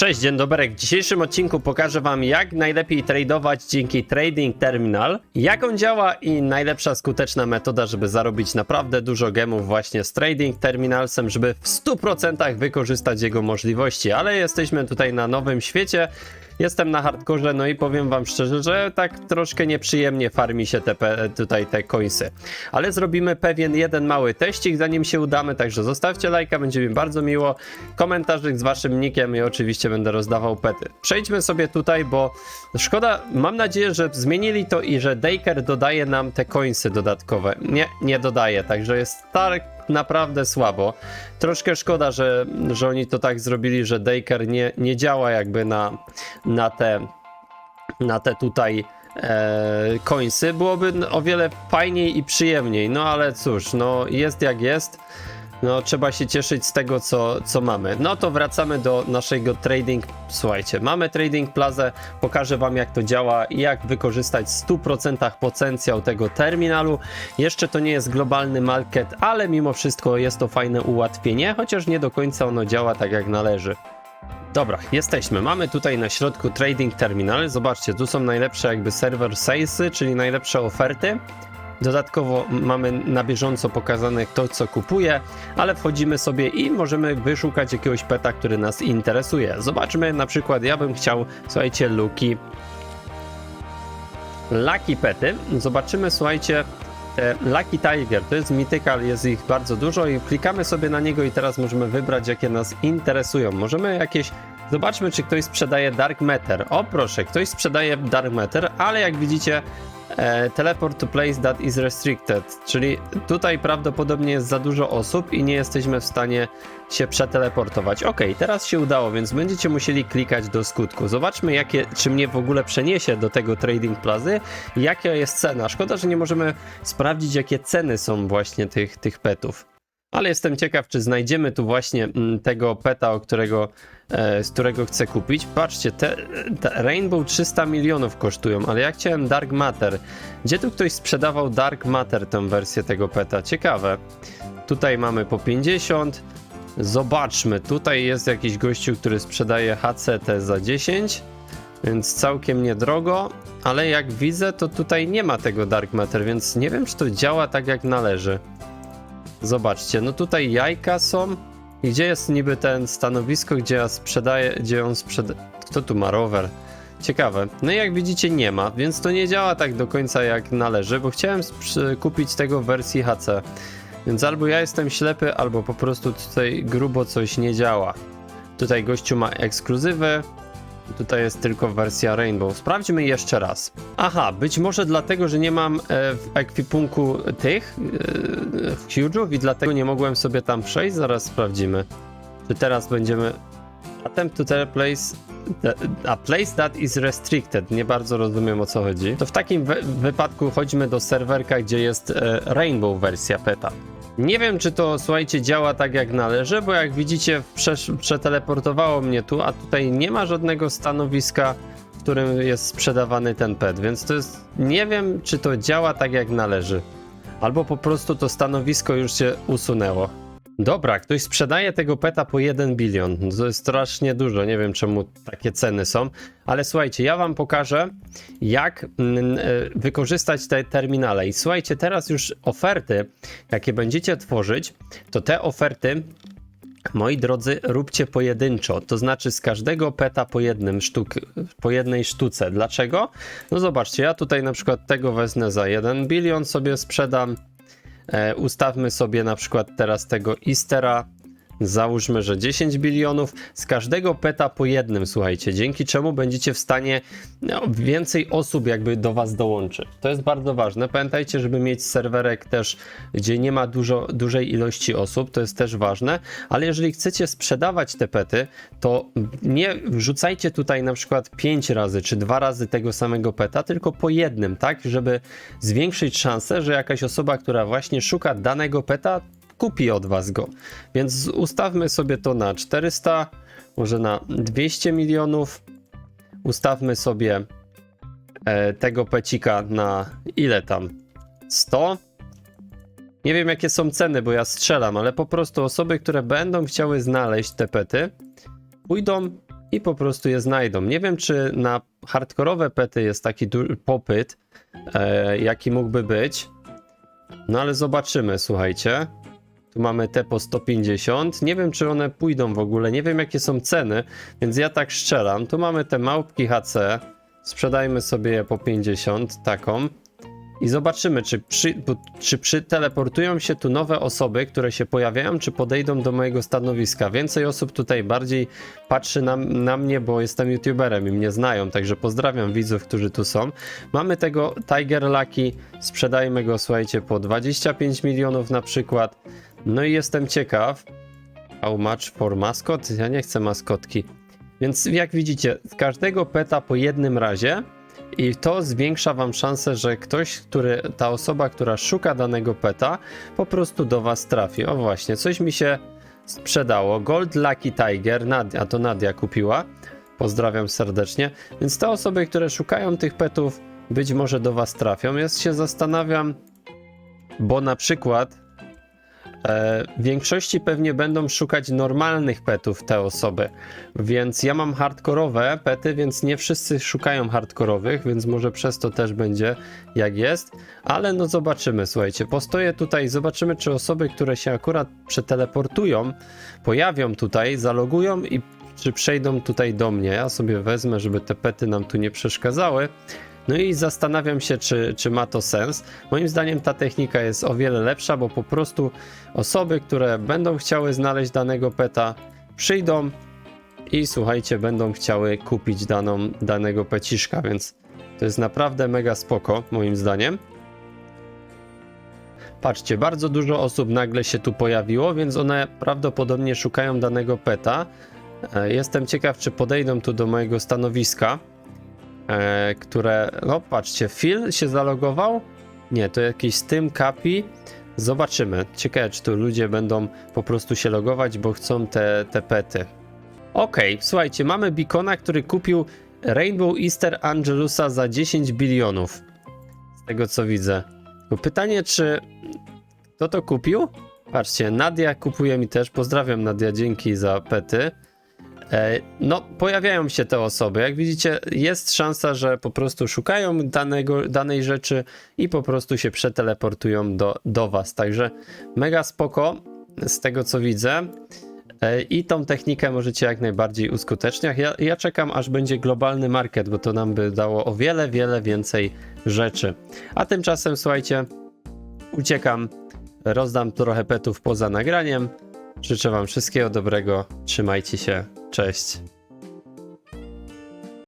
Cześć, dzień dobry. W dzisiejszym odcinku pokażę Wam, jak najlepiej tradować dzięki Trading Terminal, jak on działa i najlepsza skuteczna metoda, żeby zarobić naprawdę dużo gemów właśnie z Trading Terminalsem, żeby w 100% wykorzystać jego możliwości. Ale jesteśmy tutaj na nowym świecie. Jestem na hardkorze, no i powiem wam szczerze, że tak troszkę nieprzyjemnie farmi się te, tutaj te coinsy. Ale zrobimy pewien jeden mały teścik, zanim się udamy, także zostawcie lajka, będzie mi bardzo miło. Komentarzyk z waszym nickiem i oczywiście będę rozdawał pety. Przejdźmy sobie tutaj, bo szkoda, mam nadzieję, że zmienili to i że Daker dodaje nam te coinsy dodatkowe. Nie, nie dodaje, także jest tak naprawdę słabo. Troszkę szkoda, że, że oni to tak zrobili, że Daker nie, nie działa jakby na, na te na te tutaj e. Byłoby o wiele fajniej i przyjemniej. No ale cóż, no jest jak jest. No trzeba się cieszyć z tego, co, co mamy. No to wracamy do naszego trading. Słuchajcie, mamy trading plazę. Pokażę wam jak to działa i jak wykorzystać w 100% potencjał tego terminalu. Jeszcze to nie jest globalny market, ale mimo wszystko jest to fajne ułatwienie, chociaż nie do końca ono działa tak jak należy. Dobra, jesteśmy. Mamy tutaj na środku trading terminal. Zobaczcie, tu są najlepsze jakby server salesy, czyli najlepsze oferty. Dodatkowo mamy na bieżąco pokazane to, co kupuje, ale wchodzimy sobie i możemy wyszukać jakiegoś peta, który nas interesuje. Zobaczmy na przykład, ja bym chciał, słuchajcie, Luki. Lucky pety. Zobaczymy, słuchajcie, te Lucky Tiger, to jest Mythical, jest ich bardzo dużo i klikamy sobie na niego i teraz możemy wybrać, jakie nas interesują. Możemy jakieś, zobaczmy, czy ktoś sprzedaje Dark Matter. O proszę, ktoś sprzedaje Dark Matter, ale jak widzicie, e, teleport to place that is restricted, czyli tutaj prawdopodobnie jest za dużo osób i nie jesteśmy w stanie się przeteleportować. Ok, teraz się udało, więc będziecie musieli klikać do skutku. Zobaczmy, jakie, czy mnie w ogóle przeniesie do tego Trading Plazy jaka jest cena. Szkoda, że nie możemy sprawdzić, jakie ceny są właśnie tych, tych petów. Ale jestem ciekaw, czy znajdziemy tu właśnie mm, tego peta, o którego, e, z którego chcę kupić. Patrzcie, te, te Rainbow 300 milionów kosztują, ale ja chciałem Dark Matter. Gdzie tu ktoś sprzedawał Dark Matter, tę wersję tego peta? Ciekawe. Tutaj mamy po 50. Zobaczmy, tutaj jest jakiś gościu, który sprzedaje HCT za 10, więc całkiem niedrogo, ale jak widzę, to tutaj nie ma tego Dark Matter, więc nie wiem, czy to działa tak jak należy. Zobaczcie, no tutaj jajka są. I gdzie jest niby ten stanowisko, gdzie ja sprzedaję, gdzie on sprzeda... Kto tu ma rower? Ciekawe. No i jak widzicie nie ma, więc to nie działa tak do końca jak należy, bo chciałem kupić tego w wersji HC. Więc albo ja jestem ślepy, albo po prostu tutaj grubo coś nie działa. Tutaj gościu ma ekskluzywy, tutaj jest tylko wersja Rainbow. Sprawdźmy jeszcze raz. Aha, być może dlatego, że nie mam e, w ekwipunku tych e, huge'ów i dlatego nie mogłem sobie tam przejść. Zaraz sprawdzimy. Czy teraz będziemy... Attempt to place... A place that is restricted. Nie bardzo rozumiem o co chodzi. To w takim wy- wypadku chodźmy do serwerka, gdzie jest e, Rainbow wersja peta. Nie wiem, czy to, słuchajcie, działa tak jak należy, bo jak widzicie, przeteleportowało mnie tu, a tutaj nie ma żadnego stanowiska, w którym jest sprzedawany ten pet, więc to jest. Nie wiem, czy to działa tak jak należy. Albo po prostu to stanowisko już się usunęło. Dobra, ktoś sprzedaje tego peta po 1 bilion. To jest strasznie dużo, nie wiem czemu takie ceny są. Ale słuchajcie, ja wam pokażę, jak mm, e, wykorzystać te terminale. I słuchajcie, teraz już oferty, jakie będziecie tworzyć, to te oferty Moi drodzy, róbcie pojedynczo, to znaczy z każdego peta po jednym sztuk, po jednej sztuce. Dlaczego? No zobaczcie, ja tutaj na przykład tego wezmę za 1 bilion, sobie sprzedam. E, ustawmy sobie na przykład teraz tego Istera. Załóżmy, że 10 bilionów z każdego peta po jednym, słuchajcie, dzięki czemu będziecie w stanie no, więcej osób jakby do was dołączy. To jest bardzo ważne. Pamiętajcie, żeby mieć serwerek też, gdzie nie ma dużo, dużej ilości osób, to jest też ważne, ale jeżeli chcecie sprzedawać te pety, to nie wrzucajcie tutaj na przykład 5 razy czy dwa razy tego samego peta, tylko po jednym, tak, żeby zwiększyć szansę, że jakaś osoba, która właśnie szuka danego peta, kupi od was go. Więc ustawmy sobie to na 400, może na 200 milionów. Ustawmy sobie e, tego pecika na ile tam? 100? Nie wiem jakie są ceny, bo ja strzelam, ale po prostu osoby, które będą chciały znaleźć te pety, pójdą i po prostu je znajdą. Nie wiem, czy na hardkorowe pety jest taki popyt, e, jaki mógłby być. No ale zobaczymy, słuchajcie. Tu mamy te po 150. Nie wiem, czy one pójdą w ogóle. Nie wiem, jakie są ceny, więc ja tak strzelam. Tu mamy te małpki HC. Sprzedajmy sobie je po 50, taką. I zobaczymy, czy, przy, czy przyteleportują się tu nowe osoby, które się pojawiają, czy podejdą do mojego stanowiska. Więcej osób tutaj bardziej patrzy na, na mnie, bo jestem youtuberem i mnie znają, także pozdrawiam widzów, którzy tu są. Mamy tego Tiger Lucky, sprzedajmy go, słuchajcie, po 25 milionów na przykład. No i jestem ciekaw. How much for mascot? Ja nie chcę maskotki. Więc jak widzicie, z każdego peta po jednym razie i to zwiększa wam szansę, że ktoś, który, ta osoba, która szuka danego peta, po prostu do was trafi. O właśnie, coś mi się sprzedało. Gold Lucky Tiger, Nadia, to Nadia kupiła. Pozdrawiam serdecznie. Więc te osoby, które szukają tych petów, być może do was trafią. Ja się zastanawiam, bo na przykład w większości pewnie będą szukać normalnych petów te osoby, więc ja mam hardkorowe pety, więc nie wszyscy szukają hardkorowych, więc może przez to też będzie jak jest, ale no zobaczymy, słuchajcie, postoję tutaj, zobaczymy czy osoby, które się akurat przeteleportują, pojawią tutaj, zalogują i czy przejdą tutaj do mnie, ja sobie wezmę, żeby te pety nam tu nie przeszkadzały, no i zastanawiam się, czy, czy ma to sens. Moim zdaniem ta technika jest o wiele lepsza, bo po prostu osoby, które będą chciały znaleźć danego peta, przyjdą i słuchajcie, będą chciały kupić daną, danego peciszka, więc to jest naprawdę mega spoko, moim zdaniem. Patrzcie, bardzo dużo osób nagle się tu pojawiło, więc one prawdopodobnie szukają danego peta. E, Jestem ciekaw, czy podejdą tu do mojego stanowiska e, które, no patrzcie, Phil się zalogował? Nie, to jakiś z tym kapi. Zobaczymy. Ciekawe, czy tu ludzie będą po prostu się logować, bo chcą te, te pety. Okej, słuchajcie, mamy Beacona, który kupił Rainbow Easter Angelusa za 10 bilionów. Z tego co widzę. Pytanie, czy kto to kupił? Patrzcie, Nadia kupuje mi też. Pozdrawiam Nadia, dzięki za pety. E, No, pojawiają się te osoby. Jak widzicie, jest szansa, że po prostu szukają danego, danej rzeczy i po prostu się przeteleportują do, do Was. Także mega spoko z tego co widzę. E, I tą technikę możecie jak najbardziej uskuteczniać. Ja, ja czekam, aż będzie globalny market, bo to nam by dało o wiele, wiele więcej rzeczy. A tymczasem, słuchajcie, uciekam, rozdam trochę petów poza nagraniem. Życzę Wam wszystkiego dobrego. Trzymajcie się. Cześć.